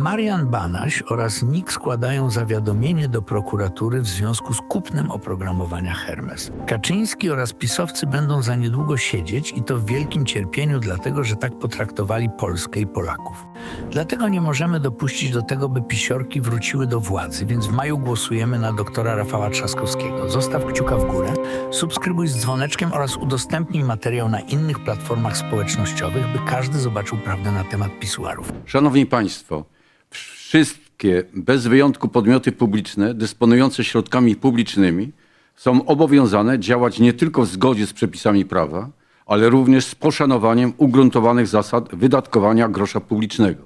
Marian Banaś oraz NIK składają zawiadomienie do prokuratury w związku z kupnem oprogramowania Hermes. Kaczyński oraz pisowcy będą za niedługo siedzieć i to w wielkim cierpieniu, dlatego że tak potraktowali Polskę i Polaków. Dlatego nie możemy dopuścić do tego, by pisiorki wróciły do władzy, więc w maju głosujemy na doktora Rafała Trzaskowskiego. Zostaw kciuka w górę, subskrybuj z dzwoneczkiem oraz udostępnij materiał na innych platformach społecznościowych, by każdy zobaczył prawdę na temat pisuarów. Szanowni Państwo, wszystkie bez wyjątku podmioty publiczne dysponujące środkami publicznymi są obowiązane działać nie tylko w zgodzie z przepisami prawa, ale również z poszanowaniem ugruntowanych zasad wydatkowania grosza publicznego.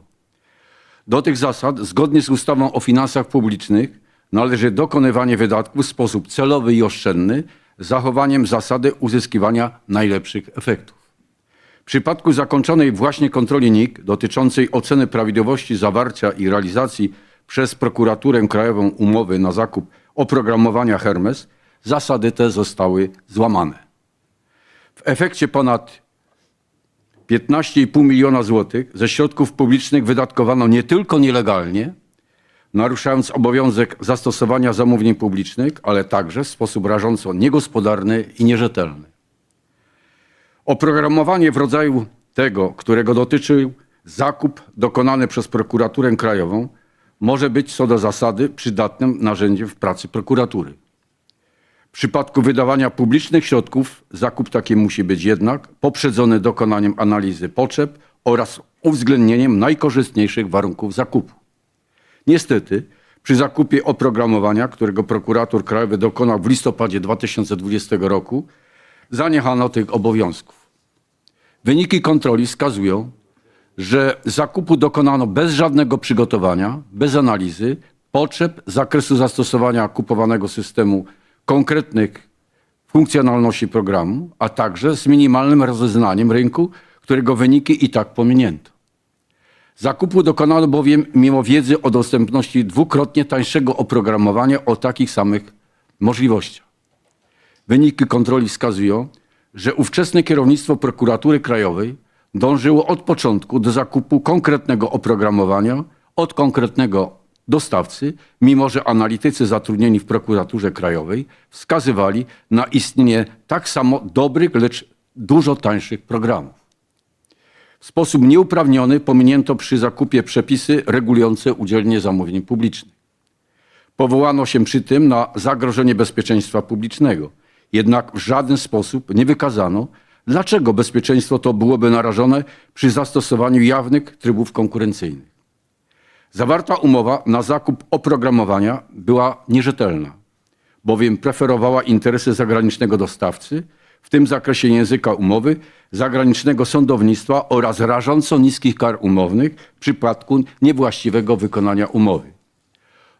Do tych zasad, zgodnie z ustawą o finansach publicznych, należy dokonywanie wydatków w sposób celowy i oszczędny, zachowaniem zasady uzyskiwania najlepszych efektów. W przypadku zakończonej właśnie kontroli NIK dotyczącej oceny prawidłowości zawarcia i realizacji przez prokuraturę krajową umowy na zakup oprogramowania Hermes, zasady te zostały złamane. W efekcie ponad 15,5 miliona złotych ze środków publicznych wydatkowano nie tylko nielegalnie, naruszając obowiązek zastosowania zamówień publicznych, ale także w sposób rażąco niegospodarny i nierzetelny. Oprogramowanie w rodzaju tego, którego dotyczył zakup dokonany przez prokuraturę krajową, może być co do zasady przydatnym narzędziem w pracy prokuratury. W przypadku wydawania publicznych środków zakup taki musi być jednak poprzedzony dokonaniem analizy potrzeb oraz uwzględnieniem najkorzystniejszych warunków zakupu. Niestety, przy zakupie oprogramowania, którego prokurator krajowy dokonał w listopadzie 2020 roku, zaniechano tych obowiązków. Wyniki kontroli wskazują, że zakupu dokonano bez żadnego przygotowania, bez analizy potrzeb, zakresu zastosowania kupowanego systemu, konkretnych funkcjonalności programu, a także z minimalnym rozeznaniem rynku, którego wyniki i tak pominięto. Zakupu dokonano bowiem mimo wiedzy o dostępności dwukrotnie tańszego oprogramowania o takich samych możliwościach. Wyniki kontroli wskazują, że ówczesne kierownictwo prokuratury krajowej dążyło od początku do zakupu konkretnego oprogramowania od konkretnego dostawcy, mimo że analitycy zatrudnieni w prokuraturze krajowej wskazywali na istnienie tak samo dobrych, lecz dużo tańszych programów. W sposób nieuprawniony pominięto przy zakupie przepisy regulujące udzielenie zamówień publicznych. Powołano się przy tym na zagrożenie bezpieczeństwa publicznego. Jednak w żaden sposób nie wykazano, dlaczego bezpieczeństwo to byłoby narażone przy zastosowaniu jawnych trybów konkurencyjnych. Zawarta umowa na zakup oprogramowania była nierzetelna, bowiem preferowała interesy zagranicznego dostawcy, w tym zakresie języka umowy, zagranicznego sądownictwa oraz rażąco niskich kar umownych w przypadku niewłaściwego wykonania umowy.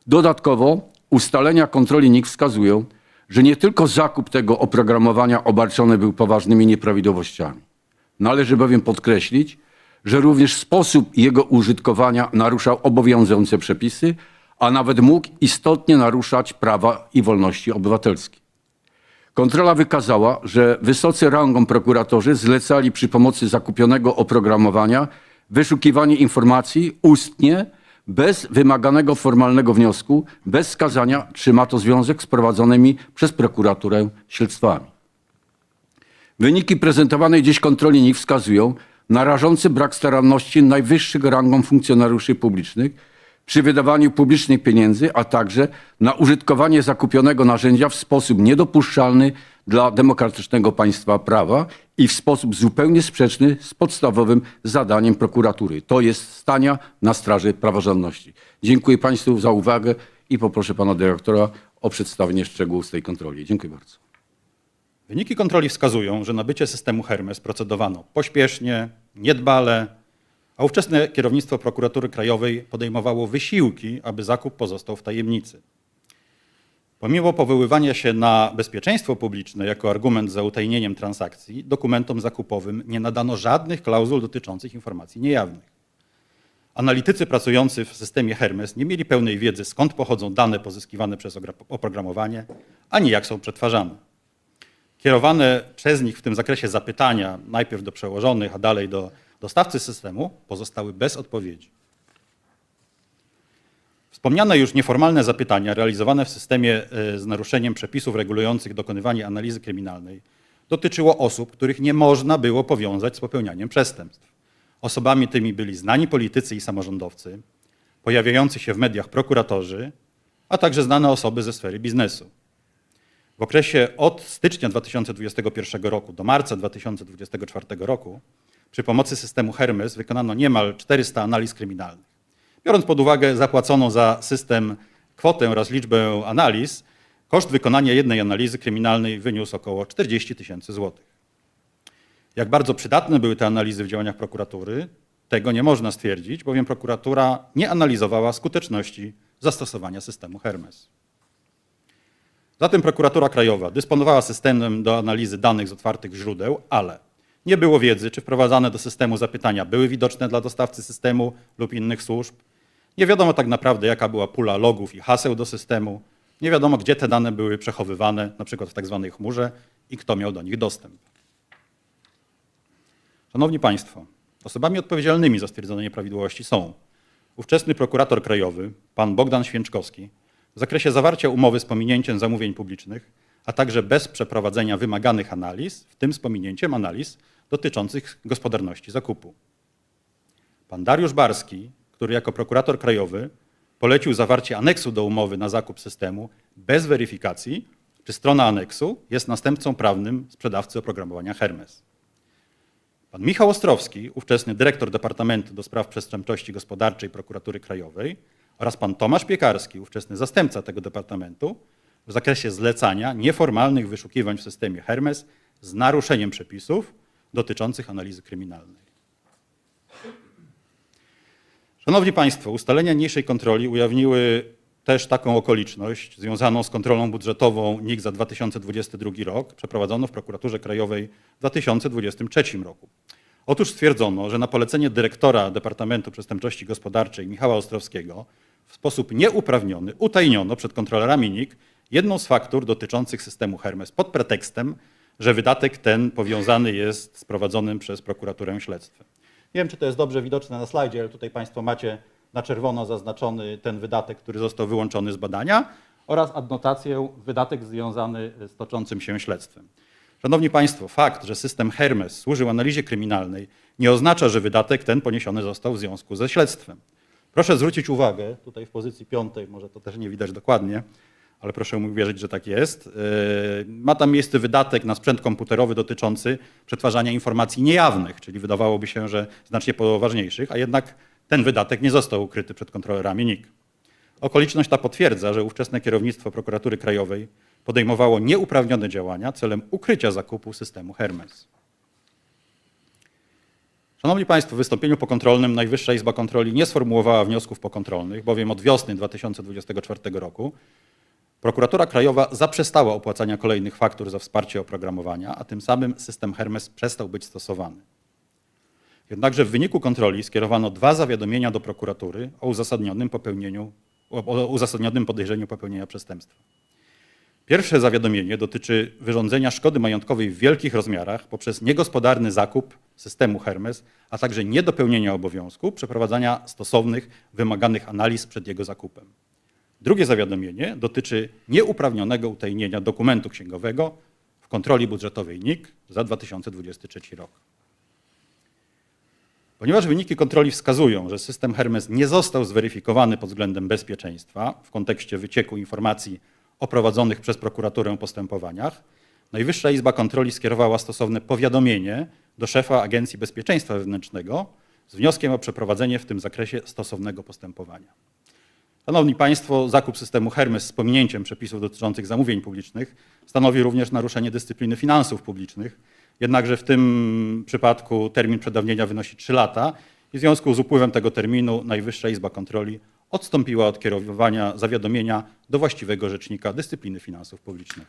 Dodatkowo ustalenia kontroli NIK wskazują, że nie tylko zakup tego oprogramowania obarczony był poważnymi nieprawidłowościami. Należy bowiem podkreślić, że również sposób jego użytkowania naruszał obowiązujące przepisy, a nawet mógł istotnie naruszać prawa i wolności obywatelskie. Kontrola wykazała, że wysocy rangą prokuratorzy zlecali przy pomocy zakupionego oprogramowania wyszukiwanie informacji ustnie, bez wymaganego formalnego wniosku, bez wskazania, czy ma to związek z prowadzonymi przez prokuraturę śledztwami. Wyniki prezentowanej dziś kontroli NIK wskazują na rażący brak staranności najwyższych rangą funkcjonariuszy publicznych przy wydawaniu publicznych pieniędzy, a także na użytkowanie zakupionego narzędzia w sposób niedopuszczalny dla demokratycznego państwa prawa i w sposób zupełnie sprzeczny z podstawowym zadaniem prokuratury. To jest stania na straży praworządności. Dziękuję Państwu za uwagę i poproszę Pana Dyrektora o przedstawienie szczegółów z tej kontroli. Dziękuję bardzo. Wyniki kontroli wskazują, że nabycie systemu Hermes procedowano pośpiesznie, niedbale, a ówczesne kierownictwo prokuratury krajowej podejmowało wysiłki, aby zakup pozostał w tajemnicy. Pomimo powoływania się na bezpieczeństwo publiczne jako argument za utajnieniem transakcji, dokumentom zakupowym nie nadano żadnych klauzul dotyczących informacji niejawnych. Analitycy pracujący w systemie Hermes nie mieli pełnej wiedzy, skąd pochodzą dane pozyskiwane przez ogra- oprogramowanie, ani jak są przetwarzane. Kierowane przez nich w tym zakresie zapytania, najpierw do przełożonych, a dalej do dostawcy systemu, pozostały bez odpowiedzi. Wspomniane już nieformalne zapytania realizowane w systemie e, z naruszeniem przepisów regulujących dokonywanie analizy kryminalnej dotyczyło osób, których nie można było powiązać z popełnianiem przestępstw. Osobami tymi byli znani politycy i samorządowcy, pojawiający się w mediach prokuratorzy, a także znane osoby ze sfery biznesu. W okresie od stycznia 2021 roku do marca 2024 roku przy pomocy systemu Hermes wykonano niemal 400 analiz kryminalnych. Biorąc pod uwagę zapłaconą za system kwotę oraz liczbę analiz, koszt wykonania jednej analizy kryminalnej wyniósł około 40 tysięcy złotych. Jak bardzo przydatne były te analizy w działaniach prokuratury, tego nie można stwierdzić, bowiem prokuratura nie analizowała skuteczności zastosowania systemu Hermes. Zatem prokuratura krajowa dysponowała systemem do analizy danych z otwartych źródeł, ale nie było wiedzy, czy wprowadzane do systemu zapytania były widoczne dla dostawcy systemu lub innych służb. Nie wiadomo tak naprawdę, jaka była pula logów i haseł do systemu. Nie wiadomo, gdzie te dane były przechowywane, na przykład w tak zwanej chmurze i kto miał do nich dostęp. Szanowni Państwo, osobami odpowiedzialnymi za stwierdzone nieprawidłowości są ówczesny prokurator krajowy, pan Bogdan Święczkowski, w zakresie zawarcia umowy z pominięciem zamówień publicznych, a także bez przeprowadzenia wymaganych analiz, w tym z pominięciem analiz dotyczących gospodarności zakupu. Pan Dariusz Barski, który jako prokurator krajowy polecił zawarcie aneksu do umowy na zakup systemu bez weryfikacji, czy strona aneksu jest następcą prawnym sprzedawcy oprogramowania Hermes. Pan Michał Ostrowski, ówczesny dyrektor Departamentu do Spraw Przestępczości Gospodarczej Prokuratury Krajowej oraz pan Tomasz Piekarski, ówczesny zastępca tego departamentu, w zakresie zlecania nieformalnych wyszukiwań w systemie Hermes z naruszeniem przepisów dotyczących analizy kryminalnej. Szanowni Państwo, ustalenia niniejszej kontroli ujawniły też taką okoliczność związaną z kontrolą budżetową NIK za 2022 rok, przeprowadzoną w Prokuraturze Krajowej w 2023 roku. Otóż stwierdzono, że na polecenie dyrektora Departamentu Przestępczości Gospodarczej Michała Ostrowskiego w sposób nieuprawniony utajniono przed kontrolerami NIK jedną z faktur dotyczących systemu Hermes pod pretekstem, że wydatek ten powiązany jest z prowadzonym przez prokuraturę śledztwem. Nie wiem, czy to jest dobrze widoczne na slajdzie, ale tutaj Państwo macie na czerwono zaznaczony ten wydatek, który został wyłączony z badania oraz adnotację wydatek związany z toczącym się śledztwem. Szanowni Państwo, fakt, że system Hermes służył analizie kryminalnej nie oznacza, że wydatek ten poniesiony został w związku ze śledztwem. Proszę zwrócić uwagę, tutaj w pozycji piątej, może to też nie widać dokładnie, ale proszę mi uwierzyć, że tak jest. Yy, Ma tam miejsce wydatek na sprzęt komputerowy dotyczący przetwarzania informacji niejawnych, czyli wydawałoby się, że znacznie poważniejszych, a jednak ten wydatek nie został ukryty przed kontrolerami NIK. Okoliczność ta potwierdza, że ówczesne kierownictwo Prokuratury Krajowej podejmowało nieuprawnione działania celem ukrycia zakupu systemu Hermes. Szanowni Państwo, w wystąpieniu pokontrolnym Najwyższa Izba Kontroli nie sformułowała wniosków pokontrolnych, bowiem od wiosny 2024 roku Prokuratura Krajowa zaprzestała opłacania kolejnych faktur za wsparcie oprogramowania, a tym samym system Hermes przestał być stosowany. Jednakże w wyniku kontroli skierowano dwa zawiadomienia do prokuratury o uzasadnionym popełnieniu, o uzasadnionym podejrzeniu popełnienia przestępstwa. Pierwsze zawiadomienie dotyczy wyrządzenia szkody majątkowej w wielkich rozmiarach poprzez niegospodarny zakup systemu Hermes, a także niedopełnienia obowiązku przeprowadzania stosownych, wymaganych analiz przed jego zakupem. Drugie zawiadomienie dotyczy nieuprawnionego utajnienia dokumentu księgowego w kontroli budżetowej NIK za 2023 rok. Ponieważ wyniki kontroli wskazują, że system Hermes nie został zweryfikowany pod względem bezpieczeństwa w kontekście wycieku informacji o prowadzonych przez prokuraturę postępowaniach, Najwyższa Izba Kontroli skierowała stosowne powiadomienie do szefa Agencji Bezpieczeństwa Wewnętrznego z wnioskiem o przeprowadzenie w tym zakresie stosownego postępowania. Szanowni Państwo, zakup systemu Hermes z pominięciem przepisów dotyczących zamówień publicznych stanowi również naruszenie dyscypliny finansów publicznych. Jednakże w tym przypadku termin przedawnienia wynosi 3 lata i w związku z upływem tego terminu Najwyższa Izba Kontroli odstąpiła od kierowania zawiadomienia do właściwego rzecznika dyscypliny finansów publicznych.